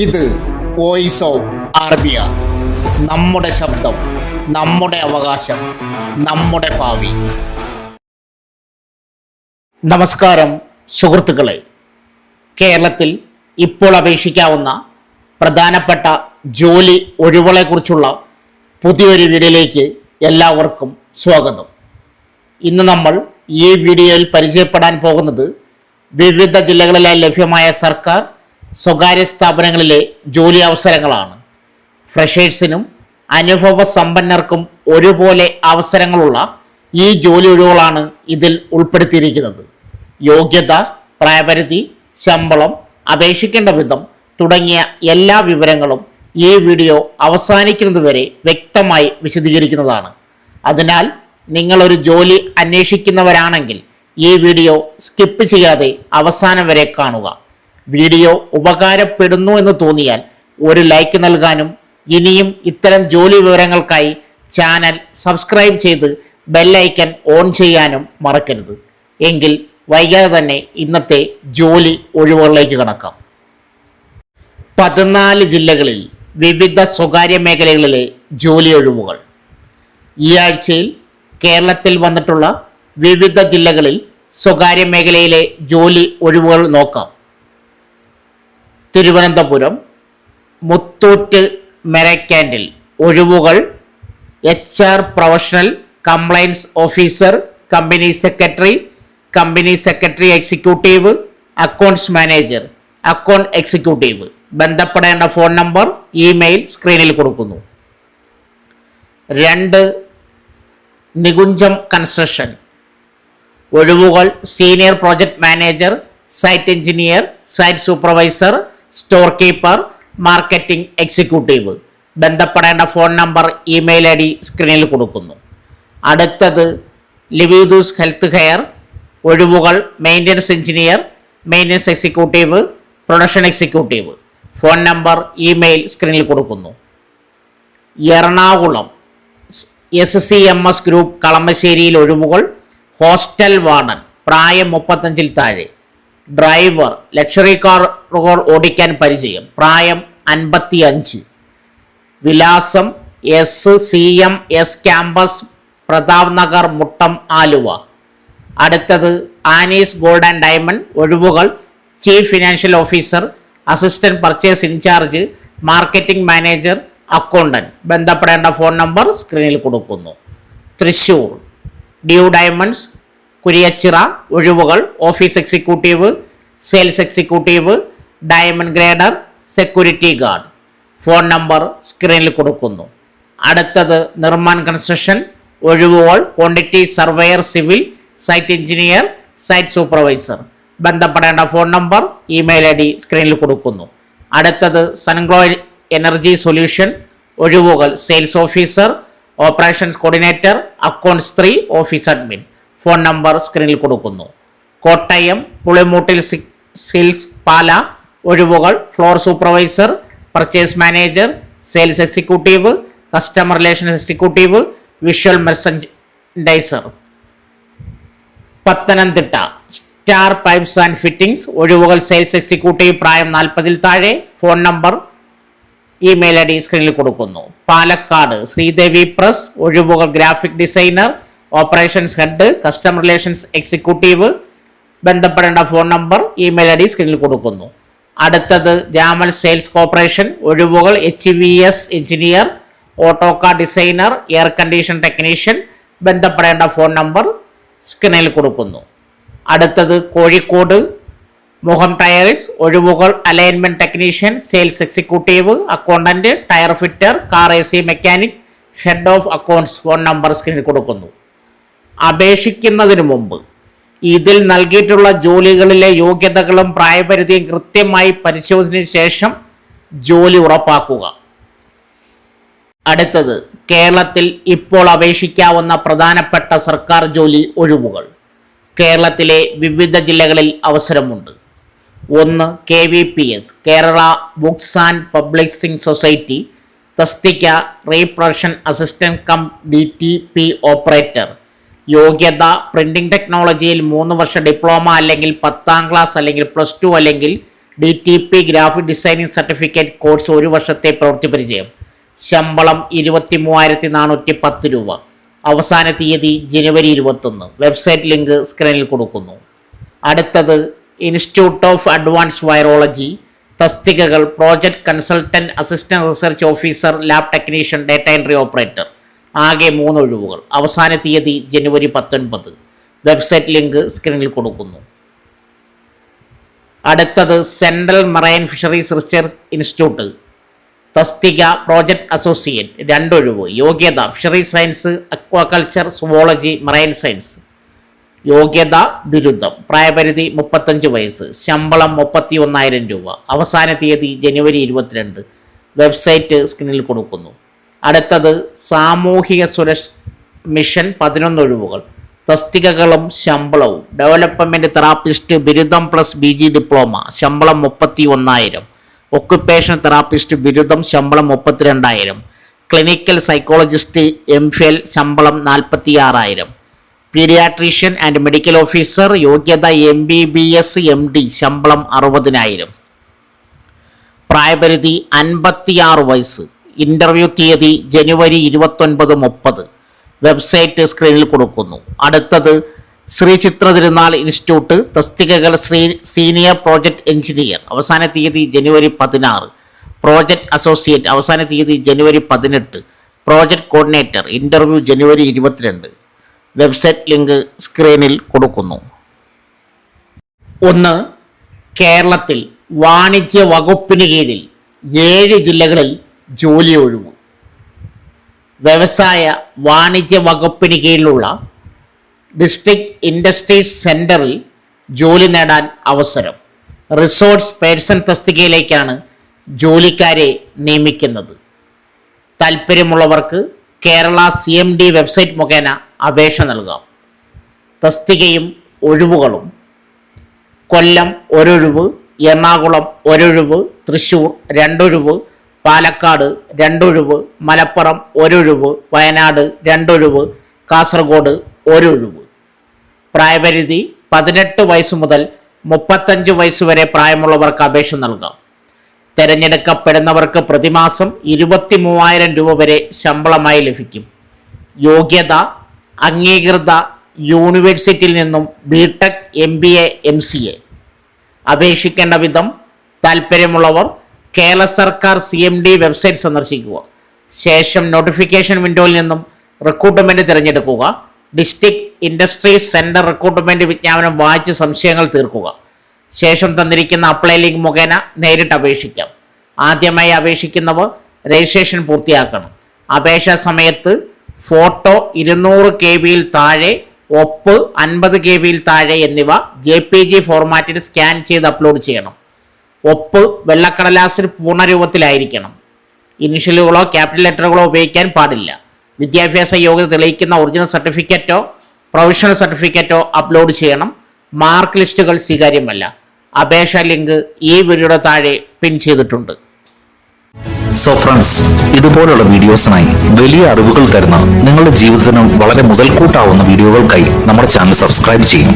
ഇത് voice of Arabiya നമ്മുടെ ശബ്ദം നമ്മുടെ അവകാശം നമ്മുടെ ഭാവി. നമസ്കാരം സുഹൃത്തുക്കളെ. കേരളത്തിൽ ഇപ്പോൾ അപേക്ഷിക്കാവുന്ന പ്രധാനപ്പെട്ട ജോലി ഒഴിവുകളെക്കുറിച്ചുള്ള പുതിയൊരു വീഡിയോയിലേക്ക് എല്ലാവർക്കും സ്വാഗതം. ഇന്ന് നമ്മൾ ഈ വീഡിയോയിൽ പരിചയപ്പെടാൻ പോകുന്നത് വിവിധ ജില്ലകളിലായി ലഭ്യമായ സർക്കാർ സ്വകാര്യ സ്ഥാപനങ്ങളിലെ ജോലി അവസരങ്ങളാണ്. ഫ്രഷേഴ്സിനും അനുഭവ സമ്പന്നർക്കും ഒരുപോലെ അവസരങ്ങളുള്ള ഈ ജോലി ഒഴിവുകളാണ് ഇതിൽ ഉൾപ്പെടുത്തിയിരിക്കുന്നത്. യോഗ്യത പ്രായപരിധി ശമ്പളം അപേക്ഷിക്കേണ്ട വിധം തുടങ്ങിയ എല്ലാ വിവരങ്ങളും ഈ വീഡിയോ അവസാനിക്കുന്നതുവരെ വ്യക്തമായി വിശദീകരിക്കുന്നതാണ്. അതിനാൽ നിങ്ങളൊരു ജോലി അന്വേഷിക്കുന്നവരാണെങ്കിൽ ഈ വീഡിയോ സ്കിപ്പ് ചെയ്യാതെ അവസാനം വരെ കാണുക. വീഡിയോ ഉപകാരപ്പെടുന്നു എന്ന് തോന്നിയാൽ ഒരു ലൈക്ക് നൽകാനും ഇനിയും ഇത്തരം ജോലി വിവരങ്ങൾക്കായി ചാനൽ സബ്സ്ക്രൈബ് ചെയ്ത് ബെല്ലൈക്കൻ ഓൺ ചെയ്യാനും മറക്കരുത്. എങ്കിൽ വൈകാതെ തന്നെ ഇന്നത്തെ ജോലി ഒഴിവുകളിലേക്ക് കടക്കാം. പതിനാല് ജില്ലകളിൽ വിവിധ സ്വകാര്യ മേഖലകളിലെ ജോലി ഒഴിവുകൾ. ഈ ആഴ്ചയിൽ കേരളത്തിൽ വന്നിട്ടുള്ള വിവിധ ജില്ലകളിൽ സ്വകാര്യ മേഖലയിലെ ജോലി ഒഴിവുകൾ നോക്കാം. തിരുവനന്തപുരം മുത്തൂറ്റ് മെറക്കാൻഡിൽ ഒഴിവുകൾ H R professional compliance officer company secretary company secretary executive accounts manager account executive. ബന്ധപ്പെടേണ്ട ഫോൺ നമ്പർ ഇമെയിൽ സ്ക്രീനിൽ കൊടുക്കുന്നു. രണ്ട് നികുഞ്ചം കൺസ്ട്രക്ഷൻ. ഒഴിവുകൾ senior project manager site engineer site supervisor store keeper marketing executive ബന്ധപ്പെടേണ്ട phone number email I D സ്ക്രീനിൽ കൊടുക്കുന്നു. അടുത്തത് ലിവിദൂസ് ഹെൽത്ത് കെയർ ഒഴിവുകൾ maintenance engineer maintenance executive production executive phone number email സ്ക്രീനിൽ കൊടുക്കുന്നു. Ernakulam S C M S group കളമശ്ശേരിയിൽ ഒഴിവുകൾ hostel warden പ്രായം മുപ്പത്തഞ്ചിൽ താഴെ. ഡ്രൈവർ ലക്ഷറി കാറുകൾ ഓടിക്കാൻ പരിചയം. പ്രായം അൻപത്തി അഞ്ച് വിലാസം S C M S campus Pratap Nagar Muttom Aluva. അടുത്തത് ആനീസ് ഗോൾഡ് ആൻഡ് ഡയമണ്ട് ഒഴിവുകൾ chief financial officer assistant purchase incharge marketing manager accountant. ബന്ധപ്പെടേണ്ട ഫോൺ നമ്പർ സ്ക്രീനിൽ കൊടുക്കുന്നു. തൃശൂർ. ഡ്യൂ ഡയമണ്ട്സ് കുരിയച്ചിറ ഒഴിവുകൾ office executive sales executive diamond grader security guard. Phone number സ്ക്രീനിൽ കൊടുക്കുന്നു. അടുത്തത് Nirman construction ഒഴിവുകൾ quantity surveyor civil site engineer site supervisor. ബന്ധപ്പെടേണ്ട phone number email I D സ്ക്രീനിൽ കൊടുക്കുന്നു. അടുത്തത് സൺഗ്ലോ എനർജി സൊല്യൂഷൻ ഒഴിവുകൾ sales officer operations coordinator accounts three office admin. Phone number സ്ക്രീനിൽ കൊടുക്കുന്നു. കോട്ടയം പുളിമൂട്ടിൽ സിൽസ് പാല ഒഴിവുകൾ floor supervisor purchase manager sales executive customer relation executive visual merchandiser Pathanamthitta star pipes and fittings ഒഴിവുകൾ sales executive പ്രായം നാൽപ്പതിൽ താഴെ phone number email I D സ്ക്രീനിൽ കൊടുക്കുന്നു. Palakkad Sreedevi press ഒഴിവുകൾ graphic designer operations head customer relations executive ബന്ധപ്പെടേണ്ട phone number email I D സ്ക്രീനിൽ കൊടുക്കുന്നു. അടുത്തത് ജാമൽ സെയിൽസ് കോർപ്പറേഷൻ ഒഴിവുകൾ H V S engineer AutoCAD designer air condition technician ബന്ധപ്പെടേണ്ട ഫോൺ നമ്പർ സ്ക്രീനിൽ കൊടുക്കുന്നു. അടുത്തത് കോഴിക്കോട് മുഹം ടയർസ് ഒഴിവുകൾ alignment technician sales executive accountant tyre fitter car A C mechanic head of accounts phone number സ്ക്രീനിൽ കൊടുക്കുന്നു. അപേക്ഷിക്കുന്നതിന് മുമ്പ്. ഇതിൽ നൽകിയിട്ടുള്ള ജോലികളിലെ യോഗ്യതകളും പ്രായപരിധിയും കൃത്യമായി പരിശോധനയ്ക്ക് ശേഷം ജോലി ഉറപ്പാക്കുക. അടുത്തത് കേരളത്തിൽ ഇപ്പോൾ അപേക്ഷിക്കാവുന്ന പ്രധാനപ്പെട്ട സർക്കാർ ജോലി ഒഴിവുകൾ. കേരളത്തിലെ വിവിധ ജില്ലകളിൽ അവസരമുണ്ട്. ഒന്ന് K V P S Kerala books and publishing society തസ്തിക റീപ്രഷൻ assistant cum D T P operator. യോഗ്യത പ്രിന്റിംഗ് ടെക്നോളജിയിൽ മൂന്ന് വർഷ ഡിപ്ലോമ അല്ലെങ്കിൽ പത്താം ക്ലാസ് അല്ലെങ്കിൽ പ്ലസ് ടു അല്ലെങ്കിൽ D T P graphic designing certificate course ഒരു വർഷത്തെ പ്രവൃത്തി പരിചയം. ശമ്പളം ഇരുപത്തി മൂവായിരത്തി നാനൂറ്റി പത്ത് രൂപ. അവസാന തീയതി ജനുവരി ഇരുപത്തൊന്ന്. വെബ്സൈറ്റ് ലിങ്ക് സ്ക്രീനിൽ കൊടുക്കുന്നു. അടുത്തത് ഇൻസ്റ്റിറ്റ്യൂട്ട് ഓഫ് അഡ്വാൻസ് വൈറോളജി തസ്തികകൾ project consultant assistant research officer lab technician data entry operator ആകെ മൂന്ന് ഒഴിവുകൾ. അവസാന തീയതി ജനുവരി പത്തൊൻപത്. വെബ്സൈറ്റ് ലിങ്ക് സ്ക്രീനിൽ കൊടുക്കുന്നു. അടുത്തത് central marine fisheries research institute. തസ്തിക പ്രോജക്ട് അസോസിയേറ്റ്. രണ്ടൊഴിവ്. യോഗ്യത fisheries science aquaculture zoology marine science. യോഗ്യത ബിരുദം. പ്രായപരിധി മുപ്പത്തഞ്ച് വയസ്സ്. ശമ്പളം മുപ്പത്തി ഒന്നായിരം രൂപ. അവസാന തീയതി ജനുവരി ഇരുപത്തിരണ്ട്. വെബ്സൈറ്റ് സ്ക്രീനിൽ കൊടുക്കുന്നു. അടുത്തത് സാമൂഹിക സുരക്ഷ മിഷൻ പതിനൊന്ന് ഒഴിവുകൾ തസ്തികകളും ശമ്പളവും. ഡെവലപ്മെന്റ് തെറാപ്പിസ്റ്റ് ബിരുദം പ്ലസ് ബി ജി ഡിപ്ലോമ ശമ്പളം മുപ്പത്തി ഒന്നായിരം ഒക്കുപ്പേഷൻ തെറാപ്പിസ്റ്റ് ബിരുദം ശമ്പളം മുപ്പത്തിരണ്ടായിരം. ക്ലിനിക്കൽ സൈക്കോളജിസ്റ്റ് എം ഫിൽ ശമ്പളം നാൽപ്പത്തി ആറായിരം പീഡിയാട്രീഷ്യൻ ആൻഡ് മെഡിക്കൽ ഓഫീസർ യോഗ്യത M B B S M D ശമ്പളം അറുപതിനായിരം. പ്രായപരിധി അൻപത്തിയാറ് വയസ്സ്. ഇന്റർവ്യൂ തീയതി ജനുവരി ഇരുപത്തൊൻപത് മുപ്പത്. വെബ്സൈറ്റ് സ്ക്രീനിൽ കൊടുക്കുന്നു. അടുത്തത് ശ്രീ ചിത്ര തിരുനാൾ ഇൻസ്റ്റിറ്റ്യൂട്ട് തസ്തികകൾ ശ്രീ സീനിയർ പ്രോജക്റ്റ് എഞ്ചിനീയർ. അവസാന തീയതി ജനുവരി പതിനാറ്. Project associate. അവസാന തീയതി ജനുവരി പതിനെട്ട്. Project coordinator. ഇന്റർവ്യൂ ജനുവരി ഇരുപത്തിരണ്ട്. വെബ്സൈറ്റ് ലിങ്ക് സ്ക്രീനിൽ കൊടുക്കുന്നു. ഒന്ന് കേരളത്തിൽ വാണിജ്യ വകുപ്പിന് കീഴിൽ ഏഴ് ജില്ലകളിൽ ജോലി ഒഴിവ്. വ്യവസായ വാണിജ്യ വകുപ്പിന് കീഴിലുള്ള ഡിസ്ട്രിക്ട് ഇൻഡസ്ട്രീസ് സെന്ററിൽ ജോലി നേടാൻ അവസരം. റിസോഴ്സ് പേഴ്സൺ തസ്തികയിലേക്കാണ് ജോലിക്കാരെ നിയമിക്കുന്നത്. താല്പര്യമുള്ളവർക്ക് Kerala C M D website മുഖേന അപേക്ഷ നൽകാം. തസ്തികയും ഒഴിവുകളും കൊല്ലം ഒരൊഴിവ് എറണാകുളം ഒരൊഴിവ് തൃശൂർ രണ്ടൊഴിവ് പാലക്കാട് രണ്ടൊഴിവ് മലപ്പുറം ഒരൊഴിവ് വയനാട് രണ്ടൊഴിവ് കാസർഗോഡ് ഒരൊഴിവ്. പ്രായപരിധി പതിനെട്ട് വയസ്സ് മുതൽ മുപ്പത്തഞ്ച് വയസ്സ് വരെ പ്രായമുള്ളവർക്ക് അപേക്ഷ നൽകാം. തിരഞ്ഞെടുക്കപ്പെടുന്നവർക്ക് പ്രതിമാസം ഇരുപത്തി മൂവായിരം രൂപ വരെ ശമ്പളമായി ലഭിക്കും. യോഗ്യത അംഗീകൃത യൂണിവേഴ്സിറ്റിയിൽ നിന്നും BTech M B A M C A. അപേക്ഷിക്കേണ്ട വിധം താല്പര്യമുള്ളവർ കേരള സർക്കാർ സി എം ഡി വെബ്സൈറ്റ് സന്ദർശിക്കുക. ശേഷം നോട്ടിഫിക്കേഷൻ വിൻഡോയിൽ നിന്നും റിക്രൂട്ട്മെന്റ് തിരഞ്ഞെടുക്കുക. ഡിസ്ട്രിക്ട് ഇൻഡസ്ട്രീസ് സെന്റർ റിക്രൂട്ട്മെന്റ് വിജ്ഞാപനം വായിച്ച് സംശയങ്ങൾ തീർക്കുക. ശേഷം തന്നിരിക്കുന്ന അപ്ലൈ ലിങ്ക് മുഖേന നേരിട്ട് അപേക്ഷിക്കാം. ആദ്യമായി അപേക്ഷിക്കുന്നവർ രജിസ്ട്രേഷൻ പൂർത്തിയാക്കണം. അപേക്ഷാ സമയത്ത് ഫോട്ടോ ഇരുന്നൂറ് കെ ബിയിൽ താഴെ ഒപ്പ് അൻപത് കെ ബിയിൽ താഴെ എന്നിവ ജെ പി ജി ഫോർമാറ്റിൽ സ്കാൻ ചെയ്ത് അപ്ലോഡ് ചെയ്യണം. ഒപ്പ് വെള്ളക്കടലാസിൽ പൂർണരൂപത്തിലായിരിക്കണം. ഇനിഷ്യലുകളോ ക്യാപിറ്റൽ ലെറ്ററുകളോ ഉപയോഗിക്കാൻ പാടില്ല. വിദ്യാഭ്യാസ യോഗ്യത തെളിയിക്കുന്ന ഒറിജിനൽ സർട്ടിഫിക്കറ്റോ പ്രൊവിഷണൽ സർട്ടിഫിക്കറ്റോ അപ്ലോഡ് ചെയ്യണം. മാർക്ക് ലിസ്റ്റുകൾ സ്വീകാര്യമല്ല. അപേക്ഷ ലിങ്ക് ഈ വീഡിയോയുടെ താഴെ പിൻ ചെയ്തിട്ടുണ്ട്. സോ ഫ്രണ്ട്സ് ഇതുപോലുള്ള വീഡിയോസിനായി വലിയ അറിവുകൾ തരുന്ന നിങ്ങളുടെ ജീവിതത്തിനും വളരെ മുതൽക്കൂട്ടാവുന്ന വീഡിയോകൾക്കായി നമ്മുടെ ചാനൽ സബ്സ്ക്രൈബ് ചെയ്യും.